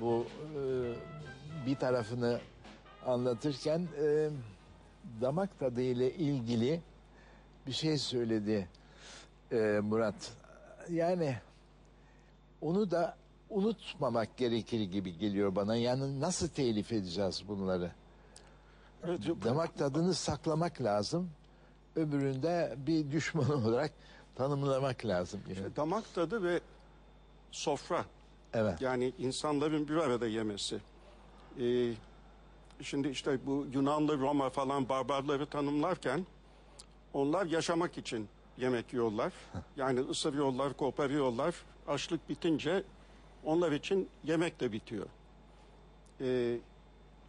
bu e, bir tarafını anlatırken e, damak tadı ile ilgili bir şey söyledi e, Murat. Yani onu da unutmamak gerekir gibi geliyor bana. Yani nasıl telif edeceğiz bunları? Evet, Damak tadını saklamak lazım. Öbüründe bir düşman olarak tanımlamak lazım. Yani. damak tadı ve sofra. Evet. Yani insanların bir arada yemesi. Ee, şimdi işte bu Yunanlı Roma falan barbarları tanımlarken onlar yaşamak için yemek yiyorlar. Yani ısırıyorlar, koparıyorlar. Açlık bitince onlar için yemek de bitiyor. Ee,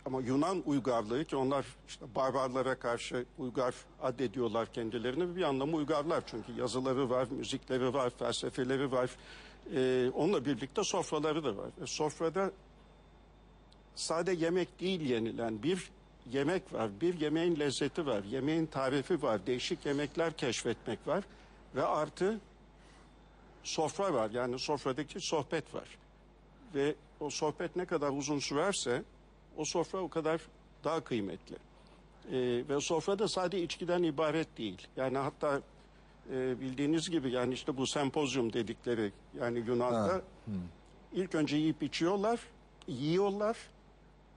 ama Yunan uygarlığı ki onlar işte barbarlara karşı uygar addediyorlar kendilerini bir anlamı uygarlar çünkü yazıları var, müzikleri var, felsefeleri var. Ee, onunla birlikte sofraları da var. E, sofrada sade yemek değil yenilen bir yemek var. Bir yemeğin lezzeti var, yemeğin tarifi var, değişik yemekler keşfetmek var ve artı sofra var. Yani sofradaki sohbet var. Ve o sohbet ne kadar uzun sürerse o sofra o kadar daha kıymetli. Ee, ve sofra da sadece içkiden ibaret değil. Yani hatta e, bildiğiniz gibi yani işte bu sempozyum dedikleri yani Yunan'da Ha, ilk önce yiyip içiyorlar, yiyorlar.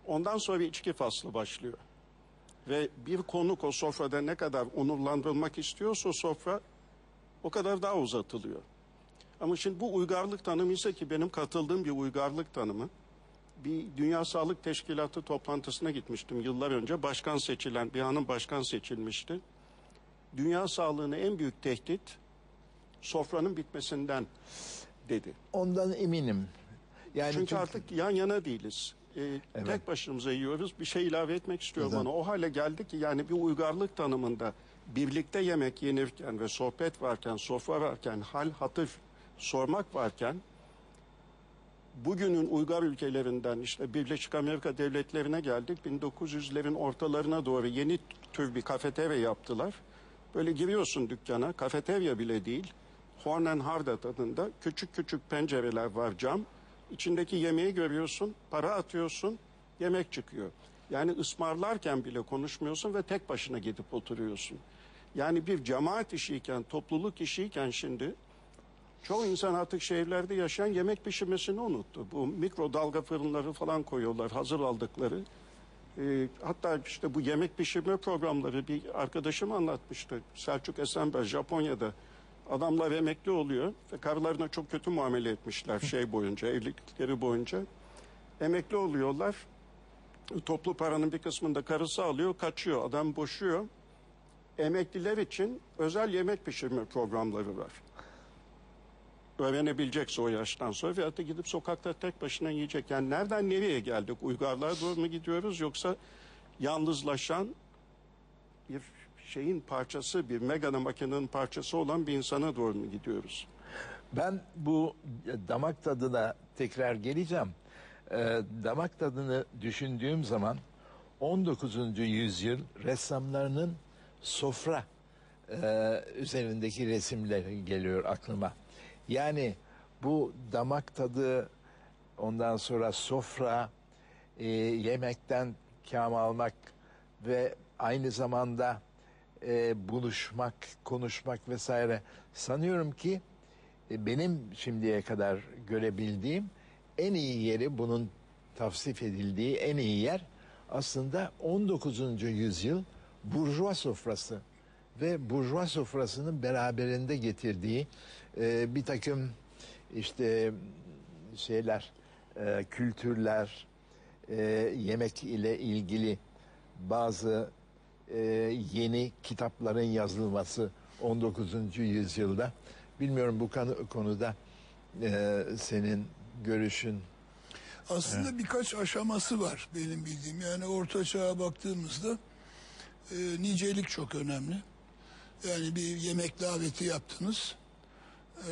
Ondan sonra içki faslı başlıyor. Ve bir konuk o sofrada ne kadar onurlandırılmak istiyorsa sofra o kadar daha uzatılıyor. Ama şimdi bu uygarlık tanımı ise ki benim katıldığım bir uygarlık tanımı. Bir Dünya Sağlık Teşkilatı toplantısına gitmiştim yıllar önce. Başkan seçilen, bir hanım başkan seçilmişti. Dünya sağlığına en büyük tehdit sofranın bitmesinden dedi. Ondan eminim. Yani Çünkü artık yan yana değiliz. Ee, Evet. Tek başımıza yiyoruz. Bir şey ilave etmek istiyorum bana. O hale geldi ki yani bir uygarlık tanımında birlikte yemek yenirken ve sohbet varken, sofra varken, hal hatır sormak varken bugünün uygar ülkelerinden işte Birleşik Amerika Devletleri'ne geldik. 1900'lerin ortalarına doğru yeni tür bir kafeterya yaptılar. Böyle giriyorsun dükkana, kafeterya bile değil. Horn and Harda tadında küçük küçük pencereler var cam. İçindeki yemeği görüyorsun, para atıyorsun, yemek çıkıyor. Yani ısmarlarken bile konuşmuyorsun ve tek başına gidip oturuyorsun. Yani bir cemaat işiyken, topluluk işiyken şimdi Çoğu insan artık şehirlerde yaşayan yemek pişirmesini unuttu. Bu mikrodalga fırınları falan koyuyorlar hazır aldıkları. Ee, hatta işte bu yemek pişirme programları bir arkadaşım anlatmıştı. Selçuk Esenber Japonya'da adamlar emekli oluyor ve karılarına çok kötü muamele etmişler şey boyunca, evlilikleri boyunca. Emekli oluyorlar. Toplu paranın bir kısmını da karısı alıyor, kaçıyor. Adam boşuyor. Emekliler için özel yemek pişirme programları var öğrenebilecekse o yaştan sonra veyahut da gidip sokakta tek başına yiyecek. Yani nereden nereye geldik? Uygarlığa doğru mu gidiyoruz yoksa yalnızlaşan bir şeyin parçası, bir megana makinenin parçası olan bir insana doğru mu gidiyoruz? Ben bu damak tadına tekrar geleceğim. Ee, damak tadını düşündüğüm zaman 19. yüzyıl ressamlarının sofra e, üzerindeki resimleri geliyor aklıma. Yani bu damak tadı ondan sonra sofra e, yemekten kam almak ve aynı zamanda e, buluşmak, konuşmak vesaire sanıyorum ki e, benim şimdiye kadar görebildiğim en iyi yeri bunun tavsif edildiği en iyi yer aslında 19. yüzyıl burjuva sofrası ve burjuva sofrasının beraberinde getirdiği e, bir takım işte şeyler, e, kültürler, e, yemek ile ilgili bazı e, yeni kitapların yazılması 19. yüzyılda. Bilmiyorum bu konu- konuda e, senin görüşün. Aslında birkaç aşaması var benim bildiğim. Yani orta çağa baktığımızda e, nicelik çok önemli. Yani bir yemek daveti yaptınız. E,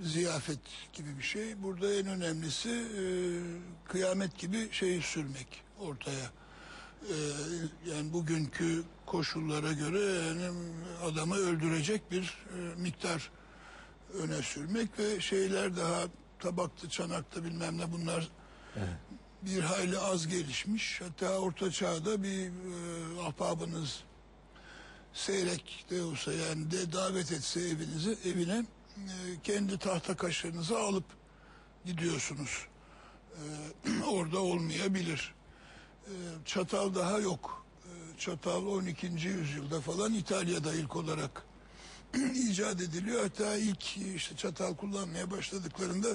ziyafet gibi bir şey. Burada en önemlisi e, kıyamet gibi şeyi sürmek ortaya. E, yani bugünkü koşullara göre yani adamı öldürecek bir e, miktar öne sürmek ve şeyler daha tabaktı, çanaktı bilmem ne bunlar bir hayli az gelişmiş. Hatta Orta Çağ'da bir e, ahbabınız seyrek de olsa yani de davet etse evinize evine e, kendi tahta kaşığınızı alıp gidiyorsunuz. E, orada olmayabilir. E, çatal daha yok. E, çatal 12. yüzyılda falan İtalya'da ilk olarak icat ediliyor. Hatta ilk işte çatal kullanmaya başladıklarında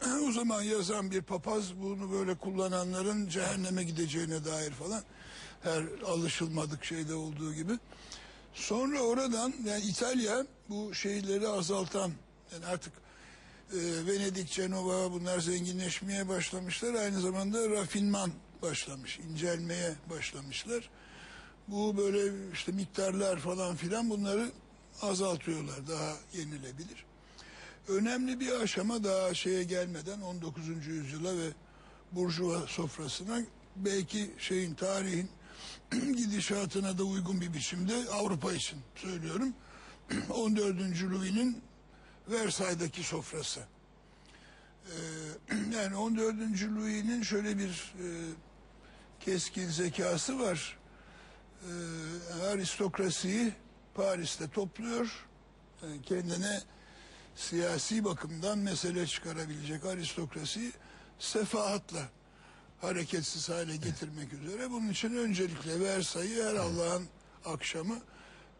o zaman yazan bir papaz bunu böyle kullananların cehenneme gideceğine dair falan her alışılmadık şeyde olduğu gibi. Sonra oradan yani İtalya bu şeyleri azaltan yani artık e, Venedik, Cenova bunlar zenginleşmeye başlamışlar. Aynı zamanda rafinman başlamış, incelmeye başlamışlar. Bu böyle işte miktarlar falan filan bunları azaltıyorlar daha yenilebilir. Önemli bir aşama daha şeye gelmeden 19. yüzyıla ve Burjuva sofrasına belki şeyin tarihin gidişatına da uygun bir biçimde Avrupa için söylüyorum. 14. Louis'nin Versailles'daki sofrası. Ee, yani 14. Louis'nin şöyle bir e, keskin zekası var. Ee, aristokrasiyi Paris'te topluyor. Yani kendine siyasi bakımdan mesele çıkarabilecek aristokrasiyi sefahatla hareketsiz hale getirmek üzere. Bunun için öncelikle Versay'ı her Allah'ın akşamı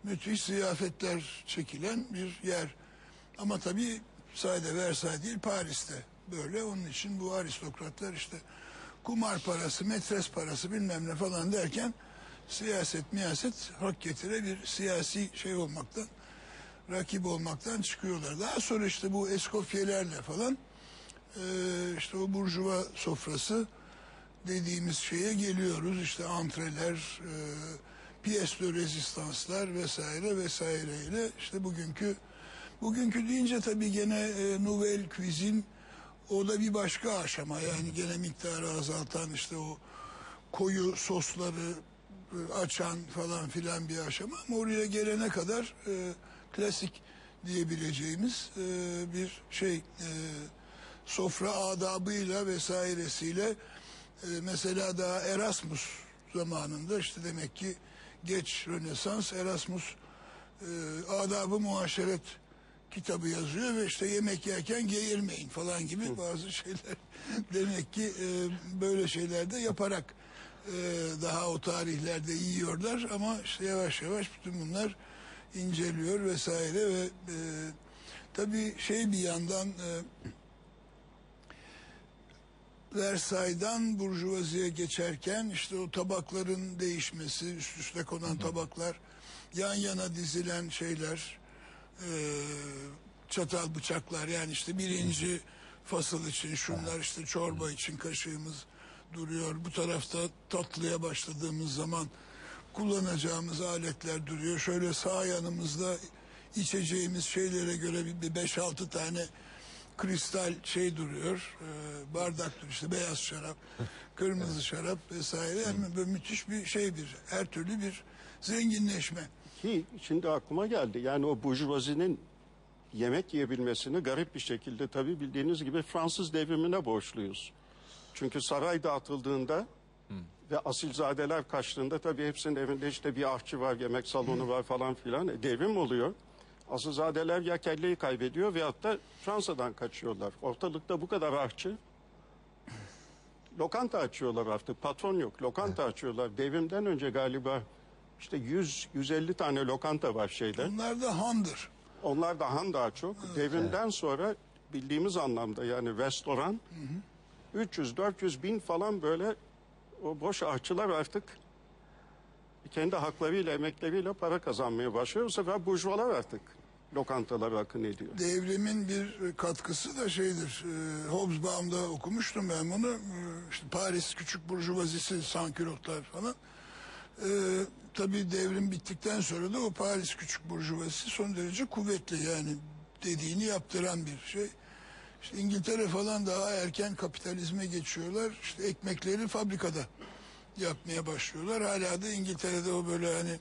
müthiş ziyafetler çekilen bir yer. Ama tabii sadece Versay değil Paris'te böyle. Onun için bu aristokratlar işte kumar parası, metres parası bilmem ne falan derken siyaset miyaset hak getire bir siyasi şey olmaktan rakip olmaktan çıkıyorlar. Daha sonra işte bu eskofyelerle falan e, işte o burjuva sofrası dediğimiz şeye geliyoruz. İşte antreler, e, de rezistanslar vesaire vesaireyle işte bugünkü bugünkü deyince tabii gene e, nouvelle cuisine o da bir başka aşama yani gene miktarı azaltan işte o koyu sosları e, açan falan filan bir aşama ama oraya gelene kadar e, klasik diyebileceğimiz e, bir şey e, sofra adabıyla vesairesiyle e, mesela daha Erasmus zamanında işte demek ki geç Rönesans Erasmus e, adabı muaşeret kitabı yazıyor ve işte yemek yerken geğirmeyin falan gibi bazı şeyler demek ki e, böyle şeylerde yaparak e, daha o tarihlerde yiyorlar ama işte yavaş yavaş bütün bunlar inceliyor vesaire ve e, tabii şey bir yandan e, Versay'dan Burjuvazi'ye geçerken işte o tabakların değişmesi, üst üste konan tabaklar, yan yana dizilen şeyler, e, çatal bıçaklar yani işte birinci fasıl için şunlar işte çorba için kaşığımız duruyor. Bu tarafta tatlıya başladığımız zaman kullanacağımız aletler duruyor. Şöyle sağ yanımızda içeceğimiz şeylere göre bir 5-6 tane kristal şey duruyor. Ee, bardak duruyor işte beyaz şarap, kırmızı şarap vesaire. Yani böyle müthiş bir şey bir her türlü bir zenginleşme. Ki şimdi aklıma geldi. Yani o burjuvazinin yemek yiyebilmesini garip bir şekilde tabii bildiğiniz gibi Fransız devrimine borçluyuz. Çünkü saray dağıtıldığında ve asilzadeler kaçtığında tabii hepsinin evinde işte bir ahçı var, yemek salonu var falan filan. E, devrim oluyor. Asilzadeler ya kelleyi kaybediyor veyahut da Fransa'dan kaçıyorlar. Ortalıkta bu kadar ahçı. Lokanta açıyorlar artık. Patron yok. Lokanta açıyorlar. Devrimden önce galiba işte 100-150 tane lokanta var şeyde. Bunlar da handır. Onlar daha daha çok. Devrimden sonra bildiğimiz anlamda yani restoran 300-400 bin falan böyle o boş ahçılar artık kendi haklarıyla, emekleriyle para kazanmaya başlıyor. Bu sefer burjuvalar artık lokantalara akın ediyor. Devrimin bir katkısı da şeydir. E, Hobsbawm'da okumuştum ben bunu. E, işte Paris küçük burjuvazisi, sankülotlar falan. E, tabii devrim bittikten sonra da o Paris küçük burjuvazisi son derece kuvvetli yani dediğini yaptıran bir şey. İşte İngiltere falan daha erken kapitalizme geçiyorlar. İşte ekmekleri fabrikada yapmaya başlıyorlar. Hala da İngiltere'de o böyle hani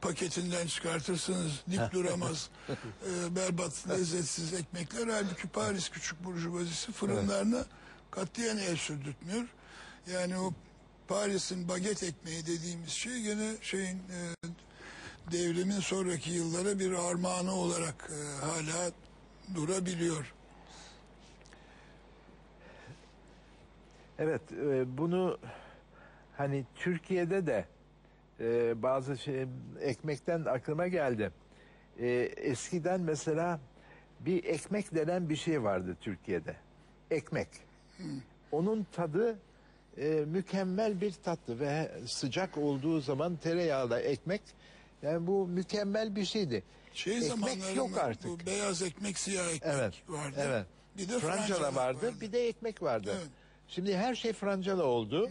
paketinden çıkartırsınız dip duramaz e, berbat lezzetsiz ekmekler halbuki Paris küçük burjuvazisi fırınlarına katiyen el sürdürtmüyor. Yani o Paris'in baget ekmeği dediğimiz şey gene şeyin e, devrimin sonraki yıllara bir armağanı olarak e, hala durabiliyor. Evet, e, bunu hani Türkiye'de de e, bazı şey ekmekten aklıma geldi. E, eskiden mesela bir ekmek denen bir şey vardı Türkiye'de. Ekmek. Onun tadı e, mükemmel bir tattı ve sıcak olduğu zaman tereyağla ekmek yani bu mükemmel bir şeydi. Şey ekmek yok artık. Bu beyaz ekmek, siyah ekmek Evet. vardı. Evet. Bir de Francala francala vardı, bir de ekmek vardı. Evet. Şimdi her şey francala oldu.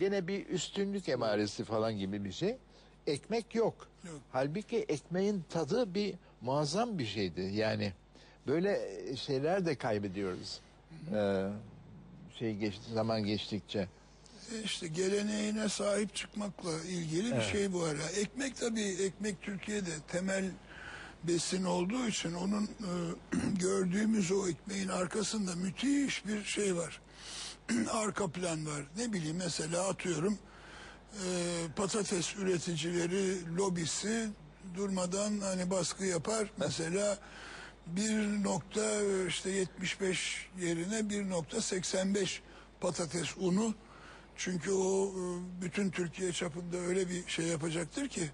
Gene bir üstünlük emaresi falan gibi bir şey. Ekmek yok. Yok. Halbuki ekmeğin tadı bir muazzam bir şeydi. Yani böyle şeyler de kaybediyoruz. Ee, şey geç, zaman geçtikçe. E İşte geleneğine sahip çıkmakla ilgili bir şey bu hala. Ekmek tabii ekmek Türkiye'de temel besin olduğu için onun e, gördüğümüz o ekmeğin arkasında müthiş bir şey var. Arka plan var. Ne bileyim mesela atıyorum e, patates üreticileri lobisi durmadan hani baskı yapar. Mesela bir nokta işte 75 yerine 1.85 patates unu çünkü o e, bütün Türkiye çapında öyle bir şey yapacaktır ki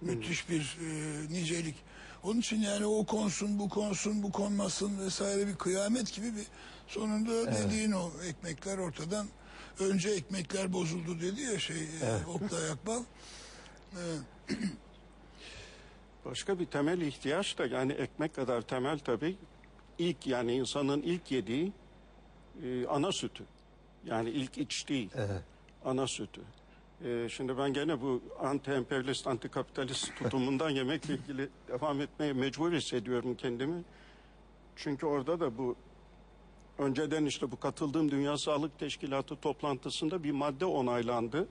müthiş bir e, nicelik. Onun için yani o konsun, bu konsun, bu konmasın vesaire bir kıyamet gibi bir sonunda dediğin o ekmekler ortadan önce ekmekler bozuldu dedi ya şey e, Oktay Akbal. Evet. Başka bir temel ihtiyaç da yani ekmek kadar temel tabii ilk yani insanın ilk yediği e, ana sütü. Yani ilk içtiği ana sütü. E, şimdi ben gene bu anti-emperyalist, anti-kapitalist tutumundan yemekle ilgili devam etmeye mecbur hissediyorum kendimi. Çünkü orada da bu önceden işte bu katıldığım Dünya Sağlık Teşkilatı toplantısında bir madde onaylandı.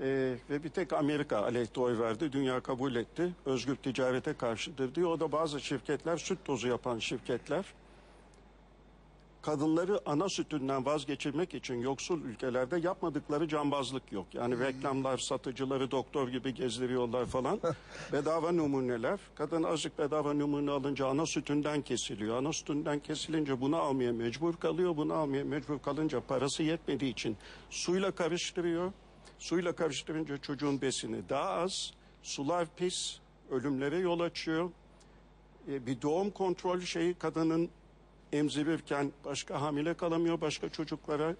Ee, ve bir tek Amerika aleyhte oy verdi. Dünya kabul etti. Özgür ticarete karşıdır diyor. O da bazı şirketler, süt tozu yapan şirketler kadınları ana sütünden vazgeçirmek için yoksul ülkelerde yapmadıkları cambazlık yok. Yani reklamlar, satıcıları doktor gibi gezdiriyorlar falan. bedava numuneler. Kadın azıcık bedava numune alınca ana sütünden kesiliyor. Ana sütünden kesilince bunu almaya mecbur kalıyor. Bunu almaya mecbur kalınca parası yetmediği için suyla karıştırıyor. Suyla karıştırınca çocuğun besini daha az. Sular pis, ölümlere yol açıyor. E, bir doğum kontrol şeyi kadının emzirirken başka hamile kalamıyor başka çocuklara.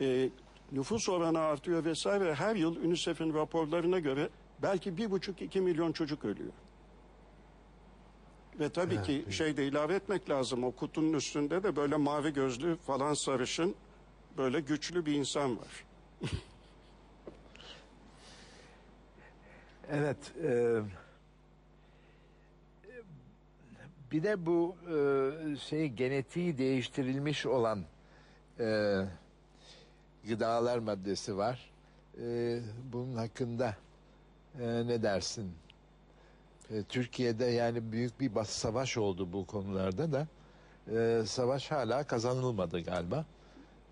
E, nüfus oranı artıyor vesaire. Her yıl UNICEF'in raporlarına göre belki bir buçuk iki milyon çocuk ölüyor. Ve tabii ki şey de ilave etmek lazım. O kutunun üstünde de böyle mavi gözlü falan sarışın böyle güçlü bir insan var. Evet. e, bir de bu e, şey genetiği değiştirilmiş olan e, gıdalar maddesi var. E, bunun hakkında e, ne dersin? E, Türkiye'de yani büyük bir bas savaş oldu bu konularda da. E, savaş hala kazanılmadı galiba.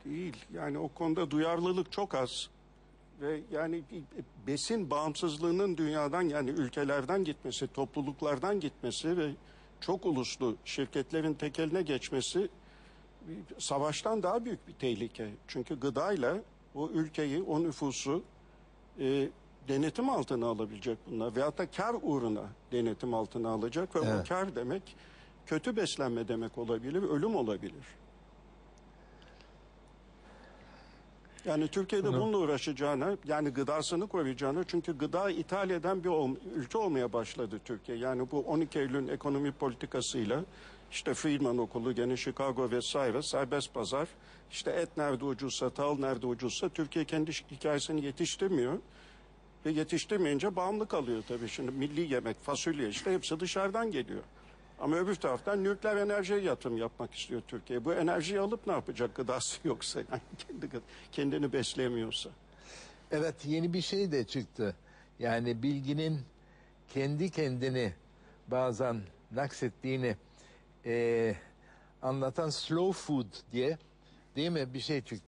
Değil. Yani o konuda duyarlılık çok az. Ve yani bir besin bağımsızlığının dünyadan yani ülkelerden gitmesi, topluluklardan gitmesi ve çok uluslu şirketlerin tekeline geçmesi savaştan daha büyük bir tehlike. Çünkü gıdayla o ülkeyi, o nüfusu e, denetim altına alabilecek bunlar. Veyahut da kar uğruna denetim altına alacak ve o Evet. kar demek kötü beslenme demek olabilir, ölüm olabilir. Yani Türkiye'de bununla uğraşacağına, yani gıdasını koruyacağına, çünkü gıda ithal eden bir ol- ülke olmaya başladı Türkiye. Yani bu 12 Eylül ekonomi politikasıyla, işte Friedman Okulu, gene Chicago vesaire, serbest pazar, işte et nerede ucuzsa, tahıl nerede ucuzsa, Türkiye kendi hikayesini yetiştirmiyor. Ve yetiştirmeyince bağımlı kalıyor tabii. Şimdi milli yemek, fasulye işte hepsi dışarıdan geliyor. Ama öbür taraftan nükleer enerjiye yatırım yapmak istiyor Türkiye. Bu enerjiyi alıp ne yapacak gıdası yoksa yani kendi, kendini besleyemiyorsa. Evet yeni bir şey de çıktı. Yani bilginin kendi kendini bazen naksettiğini e, anlatan slow food diye değil mi bir şey çıktı.